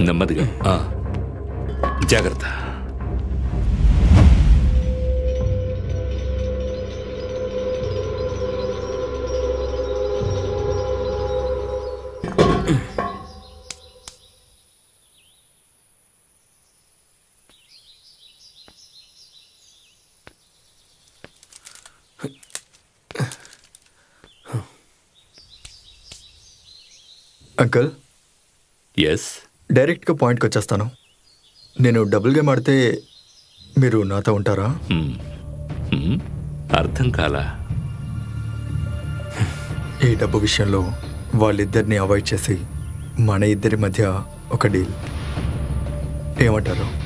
నెమ్మదిగా. జాగ్రత్త. Uncle? Yes డైరెక్ట్గా పాయింట్కి వచ్చేస్తాను. నేను డబుల్ గేమ్ ఆడితే మీరు నాతో ఉంటారా? హ్మ్. హ్మ్? అర్థం కాలా? ఈ డబ్బు విషయంలో వాళ్ళిద్దరిని అవాయిడ్ చేసి మన ఇద్దరి మధ్య ఒక డీల్. ఏమంటారు?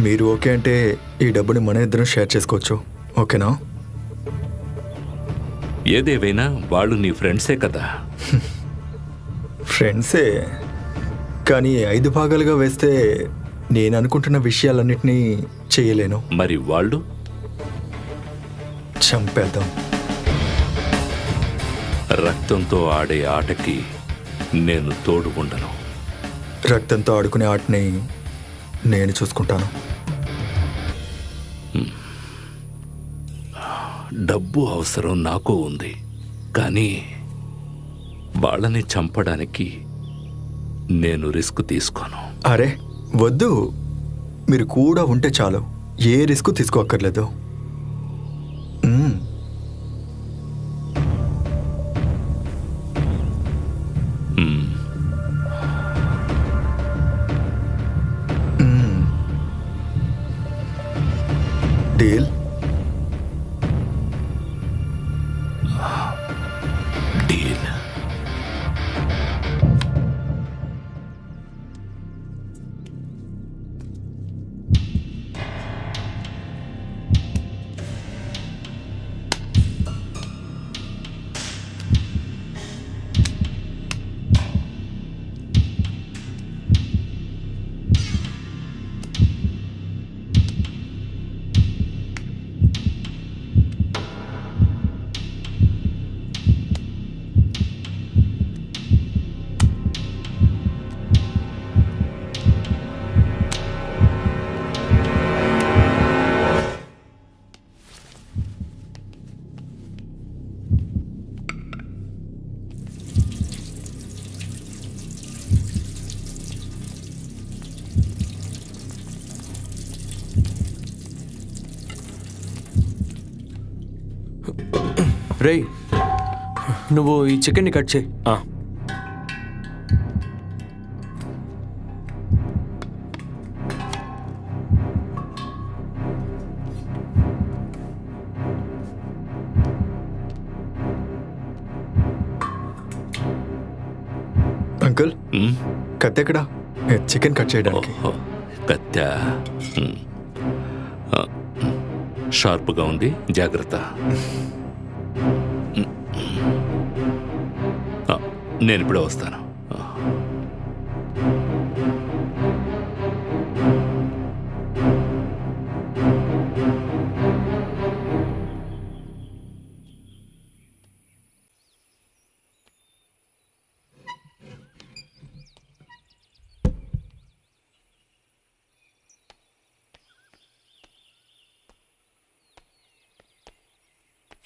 మీరు ఓకే అంటే ఈ డబ్బుని మన ఇద్దరం షేర్ చేసుకోవచ్చు. ఓకేనా? ఏదేవైనా వాళ్ళు నీ ఫ్రెండ్సే కదా. ఫ్రెండ్సే? కానీ ఐదు భాగాలుగా వేస్తే నేను అనుకుంటున్న విషయాలన్నింటినీ చేయలేను. మరి వాళ్ళు? చంపేద్దాం. రక్తంతో ఆడే ఆటకి నేను తోడు ఉండను. రక్తంతో ఆడుకునే ఆటని నేను చూసుకుంటాను. డబ్బు అవసరం నాకు ఉంది. కానీ వాళ్ళని చంపడానికి నేను రిస్క్ తీసుకోను. అరే వద్దు. మీరు కూడా ఉంటే చాలు. ఏ రిస్క్ తీసుకోక్కర్లేదు. Deal deal? రేయ్ నువ్వు ఈ చికెన్ని కట్ చేయి. అంకుల్? కత్తి ఎక్కడా? చికెన్ కట్ చేయడానికి. కత్తా? షార్ప్గా ఉంది జాగ్రత్త. నేను ఇప్పుడే వస్తాను.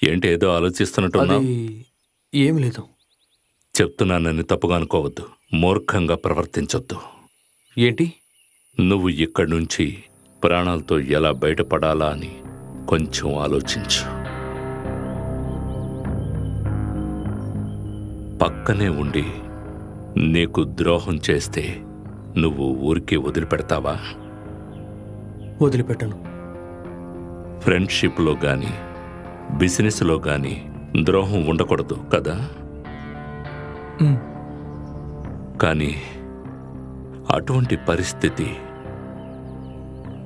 ఏంటి ఏదో ఆలోచిస్తున్నట్టు ఏం లేదు. చెప్తున్నానని తప్పుగా అనుకోవద్దు. మూర్ఖంగా ప్రవర్తించొద్దు. ఏంటి? నువ్వు ఇక్కడి నుంచి ప్రాణాలతో ఎలా బయటపడాలా అని కొంచెం ఆలోచించు. పక్కనే ఉండి నీకు ద్రోహం చేస్తే నువ్వు ఊరికే వదిలిపెడతావా? వదిలిపెట్టను. ఫ్రెండ్షిప్లో గాని బిజినెస్లో గాని ద్రోహం ఉండకూడదు కదా. కానీ అటువంటి పరిస్థితి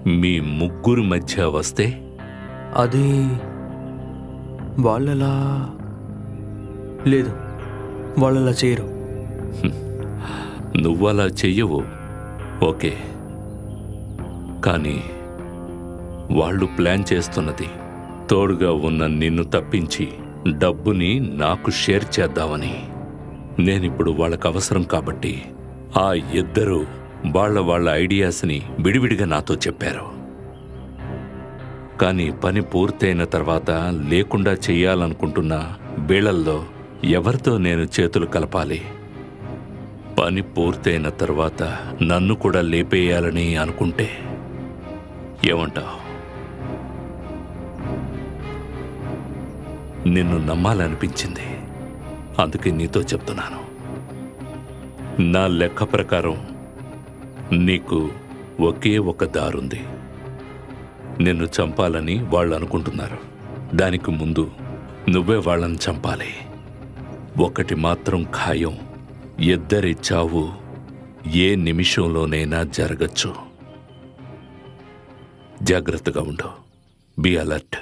మీ ముగ్గురు మధ్య వస్తే? అది వాళ్ళలా లేదు. వాళ్ళలా చేయరు. నువ్వలా చెయ్యవు. ఓకే. కానీ వాళ్ళు ప్లాన్ చేస్తున్నది. తోడుగా ఉన్న నిన్ను తప్పించి డబ్బుని నాకు షేర్ చేద్దామని. నేనిప్పుడు వాళ్ళకు అవసరం కాబట్టి ఆ ఇద్దరు వాళ్ళ వాళ్ళ ఐడియాస్ని విడివిడిగా నాతో చెప్పారు. కానీ పని పూర్తయిన తర్వాత లేకుండా చెయ్యాలనుకుంటున్న వీళ్ళల్లో ఎవరితో నేను చేతులు కలపాలి? పని పూర్తయిన తర్వాత నన్ను కూడా లేపేయాలని అనుకుంటే ఏమంటావు? నిన్ను నమ్మాలనిపించింది. అందుకే నీతో చెప్తున్నాను. నా లెక్క ప్రకారం నీకు ఒకే ఒక దారుంది. నిన్ను చంపాలని వాళ్ళు అనుకుంటున్నారు. దానికి ముందు నువ్వే వాళ్ళని చంపాలి. ఒకటి మాత్రం ఖాయం. ఇద్దరి చావు ఏ నిమిషంలోనైనా జరగచ్చు. జాగ్రత్తగా ఉండు. Be alert.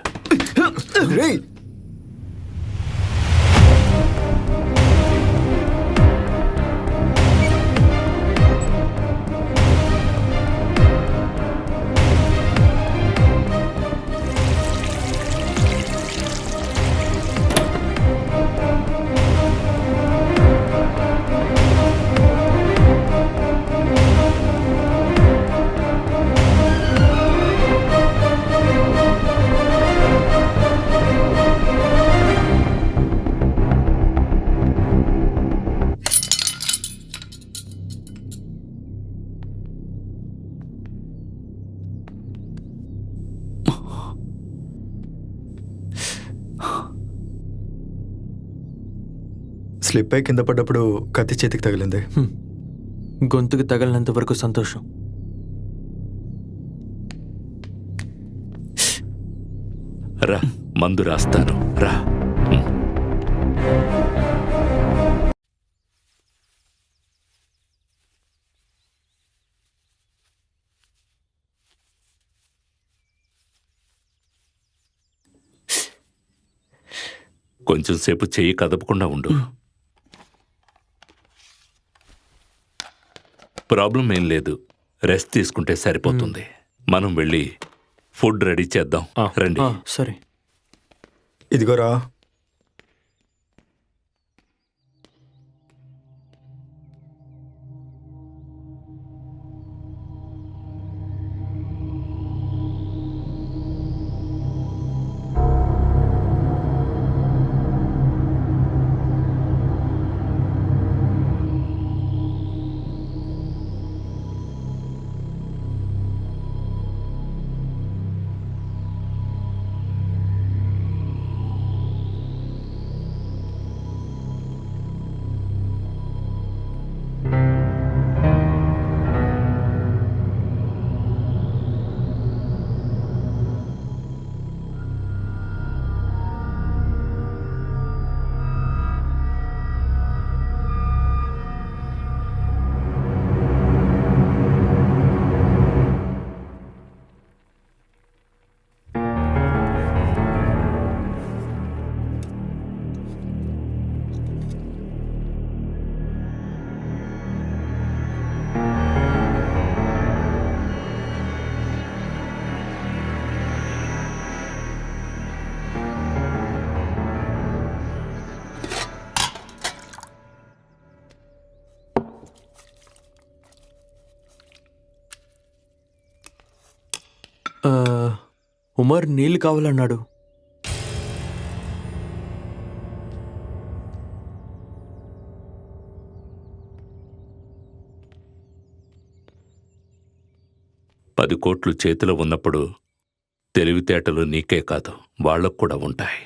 స్లిప్ అయి కింద పడ్డప్పుడు కత్తి చేతికి తగిలింది. గొంతుకు తగలినంత వరకు సంతోషం. రా మందు రాస్తాను. రా. కొంచెం సేపు చెయ్యి కదపకుండా ఉండు. ప్రాబ్లం ఏం లేదు. రెస్ట్ తీసుకుంటే సరిపోతుంది. మనం వెళ్ళి ఫుడ్ రెడీ చేద్దాం. రండి. సరే. ఇదిగోరా ఉమర్ నీళ్ళు కావాలన్నాడు. పది కోట్లు చేతిలో ఉన్నప్పుడు తెలివితేటలు నీకే కాదు వాళ్ళకు కూడా ఉంటాయి.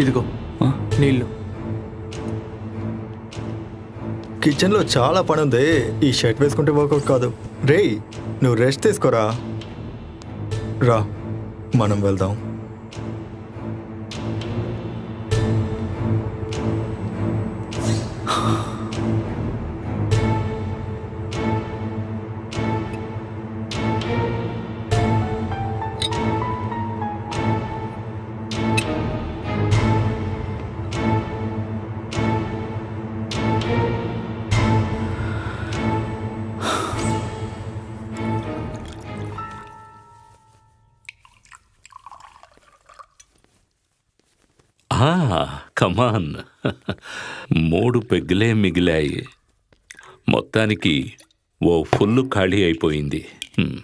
ఇదిగో నీళ్ళు. కిచెన్లో చాలా పని ఉంది. ఈ షర్ట్ వేసుకుంటే వర్కౌట్ కాదు. రేయ్ నువ్వు రెస్ట్ తీసుకోరా? రా మనం వెళ్దాం. కమాన్. మూడు పెగ్గులే మిగిలాయి. మొత్తానికి ఓ ఫుల్ ఖాళీ అయిపోయింది. Hmm.